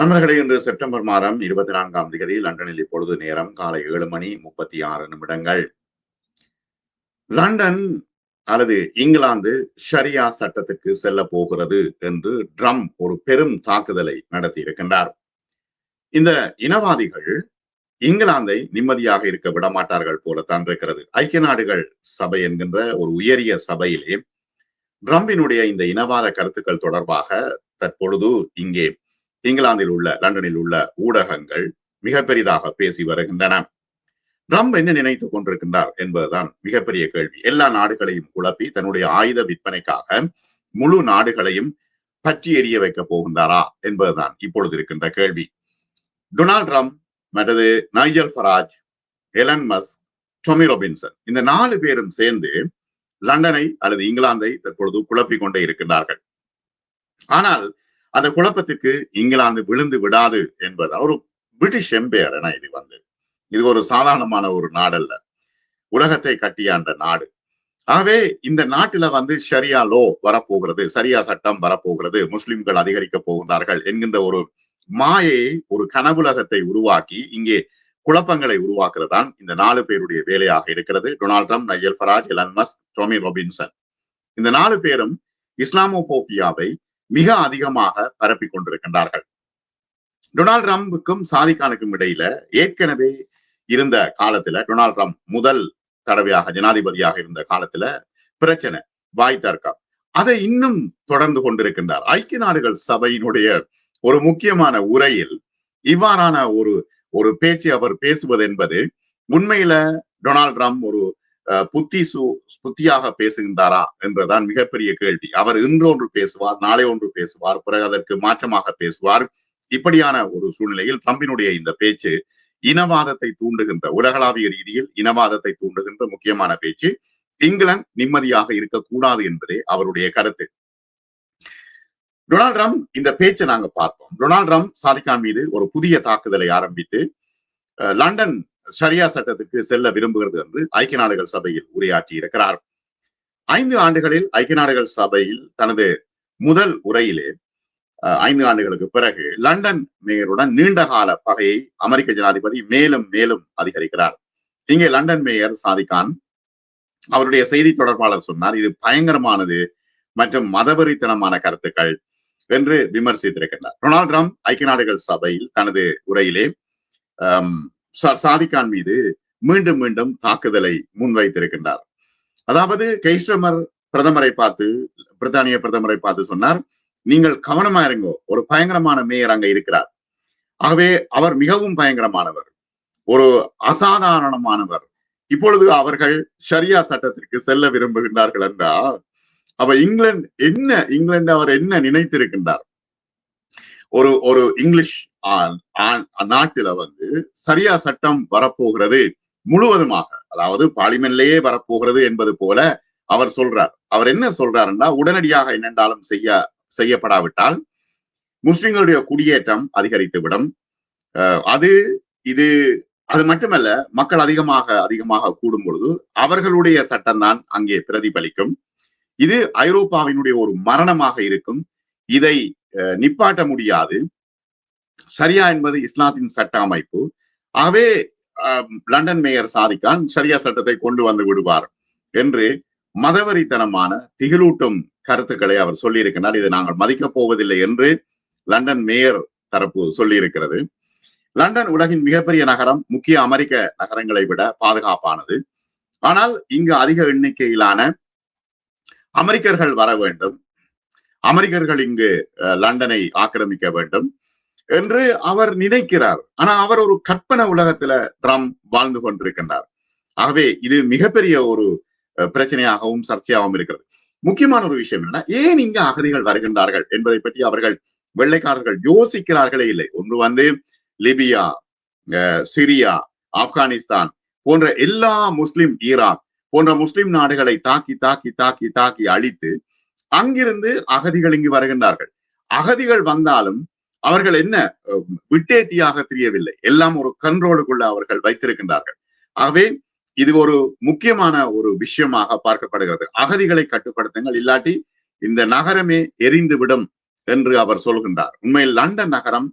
நண்பர்களே இன்று செப்டம்பர் மாதம் இருபத்தி நான்காம் தேதி லண்டனில் இப்பொழுது நேரம் காலை ஏழு மணி முப்பத்தி ஆறு நிமிடங்கள். லண்டன் அல்லது இங்கிலாந்து ஷரியா சட்டத்துக்கு செல்ல போகிறது என்று ட்ரம் ஒரு பெரும் தாக்குதலை நடத்தி இருக்கின்றார் இந்த இனவாதிகள் இங்கிலாந்தை நிம்மதியாக இருக்க விட மாட்டார்கள் போலத்தான் இருக்கிறது. ஐக்கிய நாடுகள் சபை என்கின்ற ஒரு உயரிய சபையிலே ட்ரம்பினுடைய இந்த இனவாத கருத்துக்கள் தொடர்பாக தற்பொழுது இங்கே இங்கிலாந்தில் உள்ள லண்டனில் உள்ள ஊடகங்கள் மிக பெரிதாக பேசி வருகின்றன. ட்ரம்ப் என்ன நினைத்துக் கொண்டிருக்கின்றார் என்பதுதான் மிகப்பெரிய கேள்வி. எல்லா நாடுகளையும் குழப்பி தன்னுடைய ஆயுத விற்பனைக்காக முழு நாடுகளையும் பற்றி எரிய வைக்கப் போகின்றாரா என்பதுதான் இப்பொழுது இருக்கின்ற கேள்வி. டொனால்ட் ட்ரம்ப் மற்றது Nigel Farage Elon Musk Tommy Robinson இந்த நாலு பேரும் சேர்ந்து லண்டனை அல்லது இங்கிலாந்தை தற்பொழுது குழப்பிக் கொண்டே இருக்கின்றார்கள். ஆனால் அந்த குழப்பத்துக்கு இங்கிலாந்து விழுந்து விடாது என்பது ஒரு பிரிட்டிஷ் எம்பையர் என இது வந்து. இது ஒரு சாதாரணமான ஒரு நாடல்ல. உலகத்தை கட்டியாண்ட நாடு. ஆகவே இந்த நாட்டில வந்து ஷரியா லோ வரப்போகிறது சரியா சட்டம் வரப்போகிறது முஸ்லிம்கள் அதிகரிக்க போகிறார்கள் என்கின்ற ஒரு மாயை ஒரு கனவுலகத்தை உருவாக்கி இங்கே குழப்பங்களை உருவாக்குறதான் இந்த நாலு பேருடைய வேலையாக இருக்கிறது. Donald Trump Nigel Farage Elon Musk Tommy Robinson. இந்த நாலு பேரும் இஸ்லாமோபோபியாவை மிக அதிகமாக பரப்பி கொண்டிருக்கின்றார்கள். டொனால்ட் ட்ரம்புக்கும் சாதிகானுக்கும் இடையில ஏற்கனவே இருந்த காலத்துல டொனால்ட் ட்ரம்ப் முதல் தடவையாக ஜனாதிபதியாக இருந்த காலத்துல பிரச்சனை வாய் தர்க்கம். அதை இன்னும் தொடர்ந்து கொண்டிருக்கின்றார். ஐக்கிய நாடுகள் சபையினுடைய ஒரு முக்கியமான உரையில் இவ்வாறான ஒரு ஒரு பேச்சு அவர் பேசுவது என்பது உண்மையில டொனால்ட் ட்ரம்ப் ஒரு புத்தி சு புத்தியாக பேசுகின்றாரா என்றுதான் மிகப்பெரிய கேள்வி. அவர் இன்று ஒன்று பேசுவார் நாளை ஒன்று பேசுவார் பிறகு அதற்கு மாற்றமாக பேசுவார். இப்படியான ஒரு சூழ்நிலையில் ட்ரம்பினுடைய இந்த பேச்சு இனவாதத்தை தூண்டுகின்ற உலகளாவிய ரீதியில் இனவாதத்தை தூண்டுகின்ற முக்கியமான பேச்சு இங்கிலாந்து நிம்மதியாக இருக்கக்கூடாது என்பதே அவருடைய கருத்து. டொனால்ட் ட்ரம்ப் இந்த பேச்சை நாங்க பார்ப்போம். டொனால்ட் ட்ரம்ப் சாதிகான் மீது ஒரு புதிய தாக்குதலை ஆரம்பித்து லண்டன் ஷரியா சட்டத்துக்கு செல்ல விரும்புகிறது என்று ஐக்கிய நாடுகள் சபையில் உரையாற்றி இருக்கிறார் ஐந்து ஆண்டுகளில் ஐக்கிய நாடுகள் சபையில் தனது முதல் உரையிலே ஐந்து ஆண்டுகளுக்கு பிறகு லண்டன் மேயருடன் நீண்டகால பகையை அமெரிக்க ஜனாதிபதி மேலும் மேலும் அதிகரிக்கிறார். இங்கே லண்டன் மேயர் சாதிகான் அவருடைய செய்தி தொடர்பாளர் சொன்னார் இது பயங்கரமானது மற்றும் மதவெறித்தனமான கருத்துக்கள் என்று விமர்சித்திருக்கின்றார். டொனால்ட் ட்ரம்ப் ஐக்கிய நாடுகள் சபையில் தனது உரையிலே சாதிகான் மீது மீண்டும் மீண்டும் தாக்குதலை முன்வைத்திருக்கின்றார். அதாவது கெய்ஸ்டமர் பிரதமரை பார்த்து பிரித்தானிய பிரதமரை பார்த்து சொன்னார் நீங்கள் கவனமா இருங்கோ ஒரு பயங்கரமான மேயர் அங்க இருக்கிறார். ஆகவே அவர் மிகவும் பயங்கரமானவர் ஒரு அசாதாரணமானவர். இப்பொழுது அவர்கள் ஷரியா சட்டத்திற்கு செல்ல விரும்புகின்றார்கள் என்றால் அவ இங்கிலாந்து என்ன இங்கிலாந்து அவர் என்ன நினைத்திருக்கின்றார்? ஒரு ஒரு இங்கிலீஷ் நாட்டில வந்து சரியா சட்டம் வரப்போகிறது முழுவதுமாக அதாவது பார்லிமெண்ட்லயே வரப்போகிறது என்பது போல அவர் சொல்றார். அவர் என்ன சொல்றாருன்னா உடனடியாக என்னென்றாலும் செய்ய செய்யப்படாவிட்டால் முஸ்லிம்களுடைய குடியேற்றம் அதிகரித்துவிடும். அது இது அது மட்டுமல்ல மக்கள் அதிகமாக அதிகமாக கூடும் பொழுது அவர்களுடைய சட்டம்தான் அங்கே பிரதிபலிக்கும். இது ஐரோப்பாவினுடைய ஒரு மரணமாக இருக்கும். இதை நிப்பாட்ட முடியாது. சரியா என்பது இஸ்லாத்தின் சட்ட அமைப்பு. ஆகவே லண்டன் மேயர் சாதிக்கான் சரியா சட்டத்தை கொண்டு வந்து விடுவார் என்று மதவரித்தனமான திகிலூட்டும் கருத்துக்களை அவர் சொல்லியிருக்கிறார். இதை நாங்கள் மதிக்கப் போவதில்லை என்று லண்டன் மேயர் தரப்பு சொல்லியிருக்கிறது. லண்டன் உலகின் மிகப்பெரிய நகரம் முக்கிய அமெரிக்க நகரங்களை விட பாதுகாப்பானது. ஆனால் இங்கு அதிக எண்ணிக்கையிலான அமெரிக்கர்கள் வர வேண்டும். அமெரிக்கர்கள் இங்கு லண்டனை ஆக்கிரமிக்க வேண்டும் என்று அவர் நினைக்கிறார். ஆனா அவர் ஒரு கற்பனை உலகத்துல ட்ரம்ப் வாழ்ந்து கொண்டிருக்கின்றார். ஆகவே இது மிகப்பெரிய ஒரு பிரச்சனையாகவும் சர்ச்சையாகவும் இருக்கிறது. முக்கியமான ஒரு விஷயம் என்னன்னா ஏன் இங்க அகதிகள் வருகின்றார்கள் என்பதை பற்றி அவர்கள் வெள்ளைக்காரர்கள் யோசிக்கிறார்களே இல்லை. ஒன்று வந்து லிபியா சிரியா ஆப்கானிஸ்தான் போன்ற எல்லா முஸ்லிம் ஈராக் போன்ற முஸ்லிம் நாடுகளை தாக்கி தாக்கி தாக்கி தாக்கி அழித்து அங்கிருந்து அகதிகள் இங்கு வருகின்றார்கள். அகதிகள் வந்தாலும் அவர்கள் என்ன விட்டேத்தியாக தெரியவில்லை. எல்லாம் ஒரு கண்ட்ரோலுக்குள்ள அவர்கள் வைத்திருக்கின்றார்கள். ஆகவே இது ஒரு முக்கியமான ஒரு விஷயமாக பார்க்கப்படுகிறது. அகதிகளை கட்டுப்படுத்துங்கள் இல்லாட்டி இந்த நகரமே எரிந்து விடும் என்று அவர் சொல்கின்றார். உண்மையில் லண்டன் நகரம்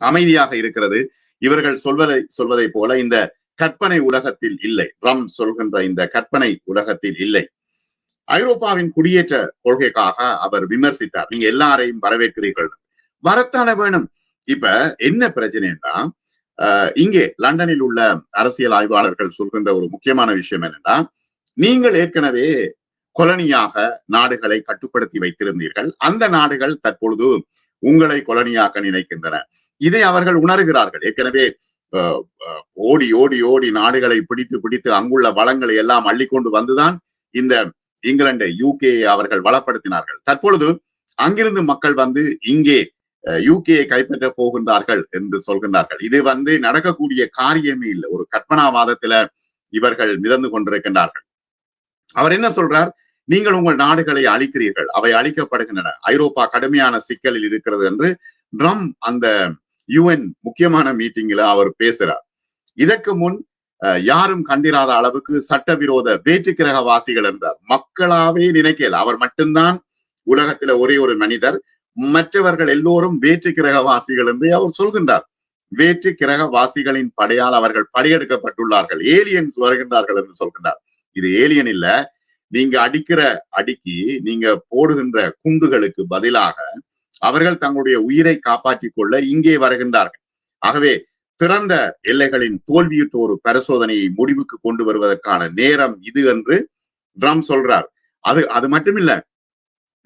அமைதியாக இருக்கிறது. இவர்கள் சொல்வதை சொல்வதை போல இந்த கற்பனை உலகத்தில் இல்லை. ட்ரம் சொல்கின்ற இந்த கற்பனை உலகத்தில் இல்லை. ஐரோப்பாவின் குடியேற்ற கொள்கைக்காக அவர் விமர்சித்தார். நீங்க எல்லாரையும் வரவேற்கிறீர்கள். வரத்தான வேணும்? இப்ப என்ன பிரச்சனைன்னா இங்கே லண்டனில் உள்ள அரசியல் ஆய்வாளர்கள் சொல்கின்ற ஒரு முக்கியமான விஷயம் என்னன்னா நீங்கள் ஏற்கனவே கொலனியாக நாடுகளை கட்டுப்படுத்தி வைத்திருந்தீர்கள். அந்த நாடுகள் தற்பொழுது உங்களை கொலனியாக நினைக்கின்றன. இதை அவர்கள் உணர்கிறார்கள். ஏற்கனவே ஓடி ஓடி ஓடி நாடுகளை பிடித்து பிடித்து அங்குள்ள வளங்களை எல்லாம் அள்ளிக்கொண்டு வந்துதான் இந்த இங்கிலாண்டை யூகே அவர்கள் வளப்படுத்தினார்கள். தற்பொழுது அங்கிருந்து மக்கள் வந்து இங்கே யூகேயை கைப்பற்ற போகின்றார்கள் என்று சொல்கின்றார்கள். இது வந்து நடக்கக்கூடிய காரியமே இல்லை. ஒரு கற்பனாவாதத்துல இவர்கள் மிதந்து கொண்டிருக்கின்றார்கள். அவர் என்ன சொல்றார்? நீங்கள் உங்கள் நாடுகளை அழிக்கிறீர்கள். அவை அழிக்கப்படுகின்றன. ஐரோப்பா கடுமையான சிக்கலில் இருக்கிறது என்று ட்ரம் அந்த யுஎன் முக்கியமான மீட்டிங்ல அவர் பேசுறார். இதற்கு முன் யாரும் கண்டிராத அளவுக்கு சட்டவிரோத வேற்று கிரகவாசிகள் என்றார் மக்களாவே நினைக்கல. அவர் மட்டும்தான் உலகத்துல ஒரே ஒரு மனிதர். மற்றவர்கள் எல்லோரும் வேற்று கிரகவாசிகள் என்று அவர் சொல்கின்றார். வேற்று கிரகவாசிகளின் படையால் அவர்கள் படையெடுக்கப்பட்டுள்ளார்கள். ஏலியன்ஸ் வருகின்றார்கள் என்று சொல்கின்றார். இது ஏலியன் இல்ல. நீங்க அடிக்கிற அடிக்கி நீங்க போடுகின்ற குண்டுகளுக்கு பதிலாக அவர்கள் தங்களுடைய உயிரை காப்பாற்றிக் கொள்ள இங்கே வருகின்றார்கள். ஆகவே திறந்த எல்லைகளின் தோல்வியுற்ற ஒரு பரிசோதனையை முடிவுக்கு கொண்டு வருவதற்கான நேரம் இது என்று ட்ரம் சொல்றார். அது அது மட்டுமில்ல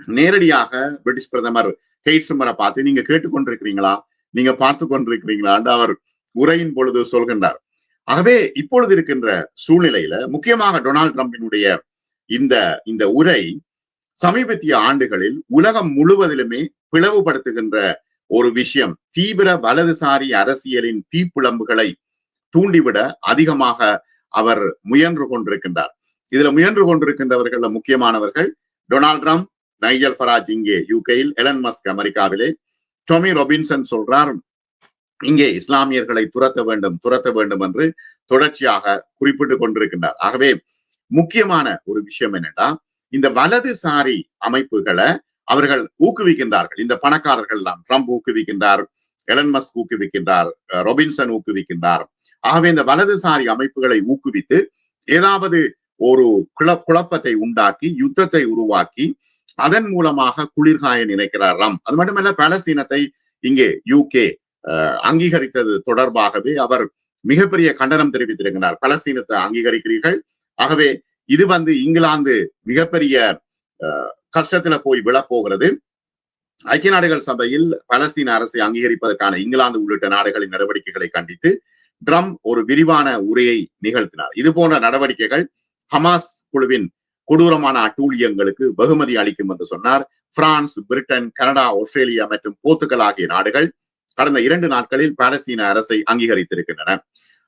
நேரடியாக பிரிட்டிஷ் பிரதமர் கெய்ட்ஸ்மரை பார்த்து நீங்க கேட்டுக்கொண்டிருக்கிறீங்களா? நீங்க பார்த்து கொண்டிருக்கிறீங்களா என்று அவர் உரையின் பொழுது சொல்கின்றார். ஆகவே இப்பொழுது இருக்கின்ற சூழ்நிலையில முக்கியமாக டொனால்ட் ட்ரம்பினுடைய இந்த இந்த உரை சமீபத்திய ஆண்டுகளில் உலகம் முழுவதிலுமே பிளவுபடுத்துகின்ற ஒரு விஷயம். தீவிர வலதுசாரி அரசியலின் தீப்புழம்புகளை தூண்டிவிட அதிகமாக அவர் முயன்று கொண்டிருக்கின்றார். இதுல முயன்று கொண்டிருக்கின்றவர்கள முக்கியமானவர்கள் டொனால்ட் ட்ரம்ப் நைஜல் ஃபராஜ் இங்கே யூகேயில் எலன் மஸ்க் அமெரிக்காவிலே டொமி ரொபின்சன் சொல்றார் இங்கே இஸ்லாமியர்களை துரத்த வேண்டும் துரத்த வேண்டும் என்று தொடர்ச்சியாக குறிப்பிட்டு கொண்டிருக்கின்றார். ஆகவே முக்கியமான ஒரு விஷயம் என்னன்னா இந்த வலதுசாரி அமைப்புகளை அவர்கள் ஊக்குவிக்கின்றார்கள். இந்த பணக்காரர்கள் எல்லாம் ட்ரம்ப் ஊக்குவிக்கின்றார் எலன்மஸ் ஊக்குவிக்கின்றார் ரொபின்சன் ஊக்குவிக்கின்றார். ஆகவே இந்த வலதுசாரி அமைப்புகளை ஊக்குவித்து ஏதாவது ஒரு குழ குழப்பத்தை உண்டாக்கி யுத்தத்தை உருவாக்கி அதன் மூலமாக குளிர்காய நினைக்கிறார் ரம் அது மட்டுமல்ல பலஸ்தீனத்தை இங்கே யூகே அங்கீகரித்தது தொடர்பாகவே அவர் மிகப்பெரிய கண்டனம் தெரிவித்திருக்கிறார் பலஸ்தீனத்தை அங்கீகரிக்கிறீர்கள். ஆகவே இது வந்து இங்கிலாந்து மிகப்பெரிய கஷ்டத்துல போய் விழப்போகிறது ஐக்கிய நாடுகள் சபையில் பலஸ்தீன அரசை அங்கீகரிப்பதற்கான இங்கிலாந்து உள்ளிட்ட நாடுகளின் நடவடிக்கைகளை கண்டித்து ட்ரம் ஒரு விரிவான உரையை நிகழ்த்தினார். இது போன்ற நடவடிக்கைகள் ஹமாஸ் குழுவின் கொடூரமான அட்டூழியங்களுக்கு வெகுமதி அளிக்கும் என்று சொன்னார். பிரான்ஸ் பிரிட்டன் கனடா ஆஸ்திரேலியா மற்றும் போர்த்துகல் ஆகிய நாடுகள் கடந்த இரண்டு நாட்களில் பாலஸ்தீன அரசை அங்கீகரித்திருக்கின்றன.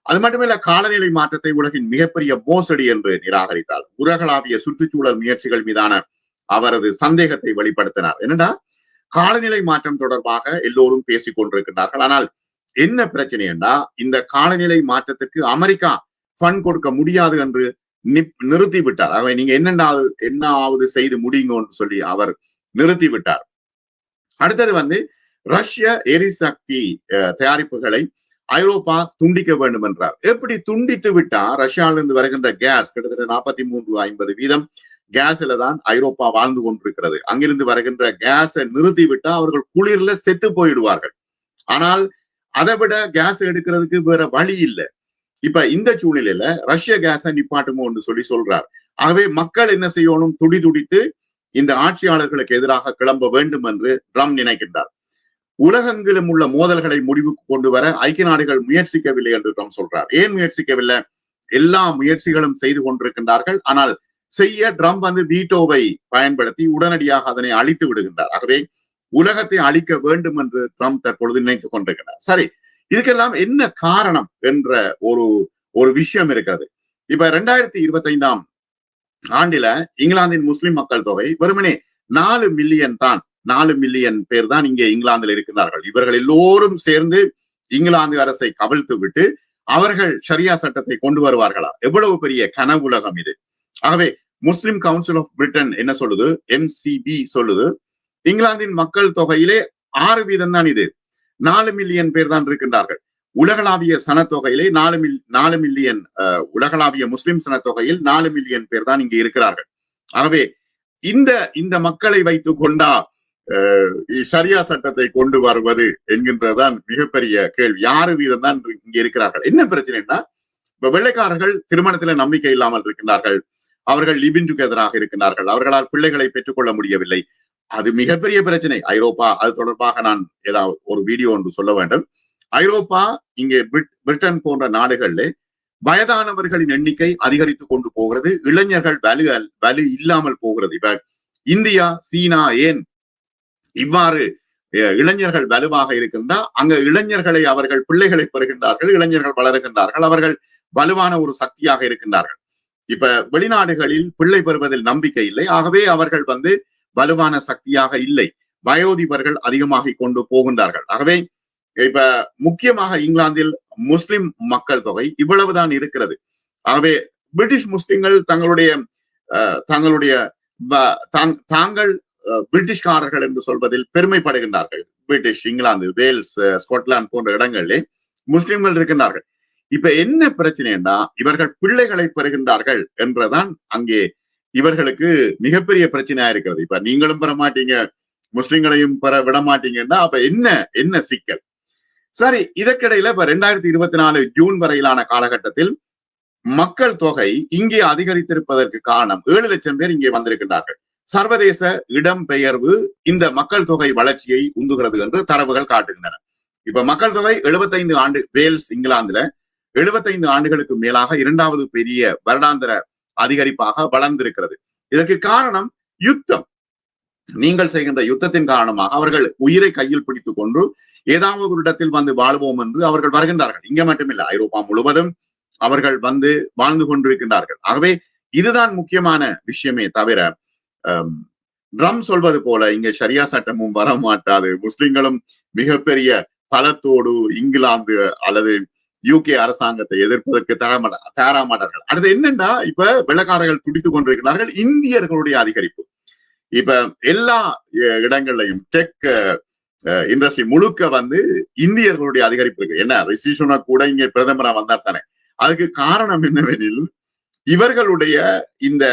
அது மட்டுமல்ல காலநிலை மாற்றத்தை உலகின் மிகப்பெரிய மோசடி என்று நிராகரித்தார். உலகளாவிய சுற்றுச்சூழல் முயற்சிகள் மீதான அவரது சந்தேகத்தை வெளிப்படுத்தினார். என்னடா? காலநிலை மாற்றம் தொடர்பாக எல்லோரும் பேசிக் கொண்டிருக்கிறார்கள் ஆனால் என்ன பிரச்சனை என்றா இந்த காலநிலை மாற்றத்திற்கு அமெரிக்கா ஃபண்ட் கொடுக்க முடியாது என்று நிறுத்தி விட்டார். அவை நீங்க என்னென்னாவது என்ன ஆவது செய்து முடியுங்கன்னு சொல்லி அவர் நிறுத்தி விட்டார். அடுத்தது வந்து ரஷ்ய எரிசக்தி தயாரிப்புகளை ஐரோப்பா துண்டிக்க வேண்டும் என்றார். எப்படி துண்டித்து விட்டா ரஷ்யாவிலிருந்து வருகின்ற கேஸ் கிட்டத்தட்ட நாற்பத்தி மூன்று ஐம்பது வீதம் கேஸ்ல தான் ஐரோப்பா வாழ்ந்து கொண்டிருக்கிறது. அங்கிருந்து வருகின்ற கேஸை நிறுத்திவிட்டா அவர்கள் குளிர்ல செத்து போயிடுவார்கள். ஆனால் அதை விட கேஸ் எடுக்கிறதுக்கு வேற வழி இல்லை. இப்ப இந்த சூழ்நிலையில ரஷ்ய கேஸை நிப்பாட்டுமோன்னு சொல்லி சொல்றார். ஆகவே மக்கள் என்ன செய்யணும்? துடி துடித்து இந்த ஆட்சியாளர்களுக்கு எதிராக கிளம்ப வேண்டும் என்று ட்ரம் நினைக்கின்றார். உலகெங்கிலும் உள்ள மோதல்களை முடிவுக்கு கொண்டு வர ஐக்கிய நாடுகள் முயற்சிக்கவில்லை என்று ட்ரம் சொல்றார். ஏன் முயற்சிக்கவில்லை? எல்லா முயற்சிகளும் செய்து கொண்டிருக்கின்றார்கள். ஆனால் செய்ய ட்ரம் வந்து வீட்டோவை பயன்படுத்தி உடனடியாக அதனை அழித்து விடுகின்றார். ஆகவே உலகத்தை அழிக்க வேண்டும் என்று ட்ரம்ப் தற்பொழுது நினைத்துக் கொண்டிருக்கிறார். சரி இதுக்கெல்லாம் என்ன காரணம் என்ற ஒரு ஒரு விஷயம் இருக்கிறது. இப்ப ரெண்டாயிரத்தி இருபத்தி ஐந்தாம் ஆண்டில இங்கிலாந்தின் முஸ்லிம் மக்கள் தொகை வெறுமனே நாலு மில்லியன் தான். நாலு மில்லியன் பேர் தான் இங்கே இங்கிலாந்தில் இருக்கிறார்கள் இவர்கள் எல்லோரும் சேர்ந்து இங்கிலாந்து அரசை கவிழ்த்து விட்டு அவர்கள் ஷரியா சட்டத்தை கொண்டு வருவார்களா? எவ்வளவு பெரிய கனவுலகம் இது. ஆகவே முஸ்லிம் கவுன்சில் ஆஃப் பிரிட்டன் என்ன சொல்லுது? எம்சிபி சொல்லுது. இங்கிலாந்தின் மக்கள் தொகையிலே ஆறு வீதம் தான் இது. நாலு மில்லியன் பேர் தான் இருக்கின்றார்கள். உலகளாவிய சனத்தொகையிலே நாலு மில் நாலு மில்லியன் உலகளாவிய முஸ்லிம் சனத்தொகையில் நாலு மில்லியன் பேர் தான் இங்கே இருக்கிறார்கள். ஆகவே இந்த இந்த மக்களை வைத்து கொண்டா அஹ், சரியா சட்டத்தை கொண்டு வருவது என்கின்றதுதான் மிகப்பெரிய கேள்வி. யாரு வீதம் தான் இங்கே இருக்கிறார்கள். என்ன பிரச்சனைன்னா இப்ப வெள்ளைக்காரர்கள் திருமணத்துல நம்பிக்கை இல்லாமல் இருக்கின்றார்கள். அவர்கள் லிவின் டுகெதராக இருக்கின்றார்கள். அவர்களால் பிள்ளைகளை பெற்றுக்கொள்ள முடியவில்லை. அது மிகப்பெரிய பிரச்சனை. ஐரோப்பா அது தொடர்பாக நான் ஏதாவது ஒரு வீடியோ ஒன்று சொல்ல வேண்டும். ஐரோப்பா இங்கே பிரிட்டன் போன்ற நாடுகள்ல வயதானவர்களின் எண்ணிக்கை அதிகரித்து கொண்டு போகிறது. இளைஞர்கள் வலு வலு இல்லாமல் போகிறது. இப்ப இந்தியா சீனா ஏன் இவ்வாறு இளைஞர்கள் வலுவாக இருக்கின்றா? அங்க இளைஞர்களை அவர்கள் பிள்ளைகளை பெறுகின்றார்கள் இளைஞர்கள் வளருகின்றார்கள். அவர்கள் வலுவான ஒரு சக்தியாக இருக்கின்றார்கள். இப்ப வெளிநாடுகளில் பிள்ளை பெறுவதில் நம்பிக்கை இல்லை. ஆகவே அவர்கள் வந்து வலுவான சக்தியாக இல்லை. வயோதிபர்கள் அதிகமாக கொண்டு போகின்றார்கள். ஆகவே இப்ப முக்கியமாக இங்கிலாந்தில் முஸ்லிம் மக்கள் தொகை இவ்வளவுதான் இருக்கிறது. ஆகவே பிரிட்டிஷ் முஸ்லிம்கள் தங்களுடைய அஹ், தங்களுடைய தாங்கள் அஹ், பிரிட்டிஷ்காரர்கள் என்று சொல்வதில் பெருமைப்படுகின்றார்கள். பிரிட்டிஷ் இங்கிலாந்து வேல்ஸ் ஸ்காட்லாந்து போன்ற இடங்களிலே முஸ்லிம்கள் இருக்கின்றார்கள். இப்ப என்ன பிரச்சனைன்னா இவர்கள் பிள்ளைகளை பெறுகின்றார்கள் என்றதான் அங்கே இவர்களுக்கு மிகப்பெரிய பிரச்சனையா இருக்கிறது. இப்ப நீங்களும் பெற மாட்டீங்க முஸ்லிம்களையும் பெற விட மாட்டீங்கன்னா அப்ப என்ன என்ன சிக்கல்? சரி இதற்கிடையில இப்ப ரெண்டாயிரத்தி இருபத்தி நாலு ஜூன் வரையிலான காலகட்டத்தில் மக்கள் தொகை இங்கே அதிகரித்திருப்பதற்கு காரணம் ஏழு லட்சம் பேர் இங்கே வந்திருக்கின்றார்கள். சர்வதேச இடம்பெயர்வு இந்த மக்கள் தொகை வளர்ச்சியை உந்துகிறது என்று தரவுகள் காட்டுகின்றன. இப்ப மக்கள் தொகை 75 ஆண்டு வேல்ஸ் இங்கிலாந்துல 75 ஆண்டுகளுக்கு மேலாக இரண்டாவது பெரிய வருடாந்திர அதிகரிப்பாக வளர்ந்திருக்கிறது. இதற்கு காரணம் யுத்தம். நீங்கள் செய்கின்ற யுத்தத்தின் காரணமாக அவர்கள் உயிரை கையில் பிடித்துக் கொண்டு ஏதாவது ஒரு இடத்தில் வந்து வாழ்வோம் என்று அவர்கள் வருகின்றார்கள். இங்க மட்டுமில்லை ஐரோப்பா முழுவதும் அவர்கள் வந்து வாழ்ந்து கொண்டிருக்கின்றார்கள். ஆகவே இதுதான் முக்கியமான விஷயமே தவிர ட்ரம் சொல்வது போல இங்க சரியா சட்டமும் வர மாட்டாது முஸ்லிம்களும் மிகப்பெரிய பலத்தோடு இங்கிலாந்து அல்லது யூகே அரசாங்கத்தை எதிர்ப்பதற்கு தரமாட்ட தயாராமாட்டார்கள். அடுத்து என்னன்னா இப்ப வெள்ளக்காரர்கள் துடித்துக் கொண்டிருக்கிறார்கள். இந்தியர்களுடைய அதிகரிப்பு. இப்ப எல்லா அஹ், இடங்கள்லையும் டெக் இண்டஸ்ட்ரி முழுக்க வந்து இந்தியர்களுடைய அதிகரிப்பு இருக்கு. என்ன ரிஷி சுனக் கூட இங்க பிரதமரா வந்தார் தானே. அதுக்கு காரணம் என்னவெனில் இவர்களுடைய இந்த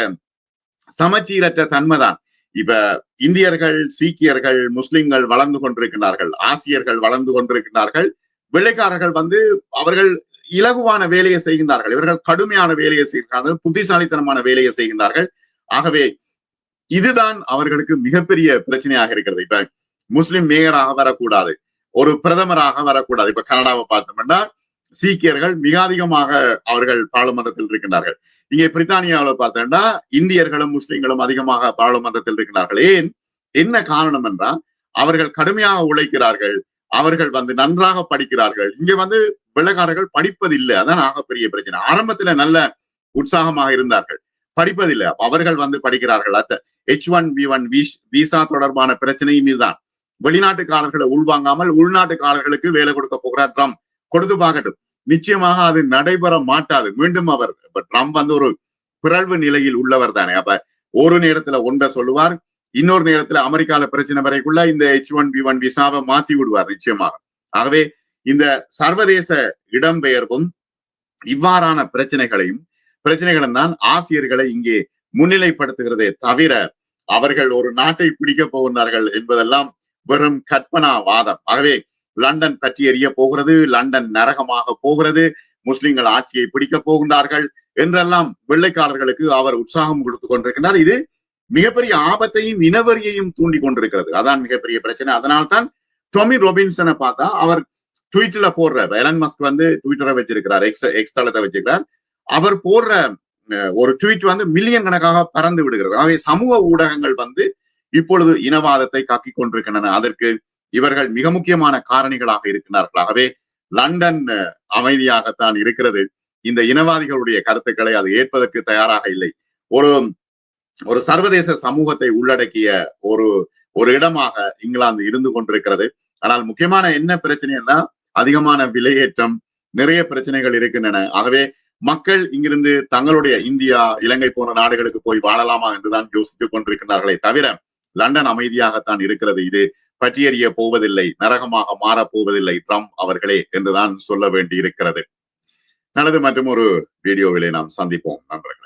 சமச்சீரற்ற தன்மைதான் இப்ப இந்தியர்கள் சீக்கியர்கள் முஸ்லிம்கள் வளர்ந்து கொண்டிருக்கிறார்கள். ஆசியர்கள் வளர்ந்து கொண்டிருக்கிறார்கள். வெள்ளைக்காரர்கள் வந்து அவர்கள் இலகுவான வேலையை செய்கின்றார்கள். இவர்கள் கடுமையான வேலையை செய்கிறார்கள் புத்திசாலித்தனமான வேலையை செய்கின்றார்கள். ஆகவே இதுதான் அவர்களுக்கு மிகப்பெரிய பிரச்சனையாக இருக்கிறது. இப்ப முஸ்லிம் மேயராக வரக்கூடாது ஒரு பிரதமராக வரக்கூடாது. இப்ப கனடாவை பார்த்தோம்னா சீக்கியர்கள் மிக அதிகமாக அவர்கள் பாராளுமன்றத்தில் இருக்கின்றார்கள். இங்கே பிரித்தானியாவில் பார்த்தோம்னா இந்தியர்களும் முஸ்லிம்களும் அதிகமாக பாராளுமன்றத்தில் இருக்கிறார்கள் ஏன்? என்ன காரணம் என்றால் அவர்கள் கடுமையாக உழைக்கிறார்கள். அவர்கள் வந்து நன்றாக படிக்கிறார்கள். இங்க வந்து வெள்ளக்காரர்கள் படிப்பதில்லை. அதான் ஆகப்பெரிய பிரச்சனை. ஆரம்பத்துல நல்ல உற்சாகமாக இருந்தார்கள். படிப்பதில்லை. அவர்கள் வந்து படிக்கிறார்கள். அத்த H one B one visa தொடர்பான பிரச்சனையும் இதுதான். வெளிநாட்டுக்காரர்களை உள்வாங்காமல் உள்நாட்டுக்காரர்களுக்கு வேலை கொடுக்க போகிறார் ட்ரம்ப். கொடுத்து பார்க்கட்டும். நிச்சயமாக அது நடைபெற மாட்டாது. மீண்டும் அவர் இப்ப ட்ரம்ப் வந்து ஒரு பிறழ்வு நிலையில் உள்ளவர் தானே. அப்ப ஒரு நேரத்துல ஒன்றை சொல்லுவார் இன்னொரு நேரத்துல அமெரிக்கால பிரச்சனை வரைக்குள்ள இந்த ஹெச் ஒன் பி ஒன் விசாவை மாத்தி விடுவார் நிச்சயமாக ஆகவே இந்த சர்வதேச இடம்பெயர்வும் இவ்வாறான பிரச்சனைகளையும் பிரச்சனைகளும் தான் ஆசிரியர்களை இங்கே முன்னிலைப்படுத்துகிறதே தவிர அவர்கள் ஒரு நாட்டை பிடிக்க போகின்றார்கள் என்பதெல்லாம் வெறும் கற்பனா வாதம் ஆகவே லண்டன் பற்றி எறிய போகிறது லண்டன் நரகமாக போகிறது முஸ்லிம்கள் ஆட்சியை பிடிக்க போகின்றார்கள் என்றெல்லாம் வெள்ளைக்காரர்களுக்கு அவர் உற்சாகம் கொடுத்து கொண்டிருக்கிறார் இது மிகப்பெரிய ஆபத்தையும் இனவரியையும் தூண்டி கொண்டிருக்கிறது. அதான் மிகப்பெரிய பிரச்சனை. அதனால்தான் டொமி ரொபின்சனை பார்த்தா அவர் ட்விட்டர்ல போடுற எலன் மஸ்க் வந்து ட்விட்டரை வச்சிருக்கிறார். எக்ஸ் எக்ஸ் தளத்தை வச்சிருக்கிறார். அவர் போடுற ஒரு ட்வீட் வந்து மில்லியன் கணக்காக பறந்து விடுகிறது. ஆகவே சமூக ஊடகங்கள் வந்து இப்பொழுது இனவாதத்தை காக்கிக் கொண்டிருக்கின்றன. அதற்கு இவர்கள் மிக முக்கியமான காரணிகளாக இருக்கிறார்கள் ஆகவே லண்டன் அமைதியாகத்தான் இருக்கிறது. இந்த இனவாதிகளுடைய கருத்துக்களை அது ஏற்பதற்கு தயாராக இல்லை. ஒரு ஒரு சர்வதேச சமூகத்தை உள்ளடக்கிய ஒரு ஒரு இடமாக இங்கிலாந்து இருந்து கொண்டிருக்கிறது. ஆனால் முக்கியமான என்ன பிரச்சனைன்னா அதிகமான விலையேற்றம் நிறைய பிரச்சனைகள் இருக்கின்றன. ஆகவே மக்கள் இங்கிருந்து தங்களுடைய இந்தியா இலங்கை போன்ற நாடுகளுக்கு போய் வாழலாமா என்றுதான் யோசித்துக் கொண்டிருக்கிறார்களே தவிர லண்டன் அமைதியாகத்தான் இருக்கிறது. இது பற்றியறிய போவதில்லை நரகமாக மாறப் போவதில்லை ட்ரம்ப் அவர்களே என்றுதான் சொல்ல வேண்டி இருக்கிறது நல்லது மற்றும் ஒரு வீடியோவிலே நாம் சந்திப்போம். நண்பர்கள்.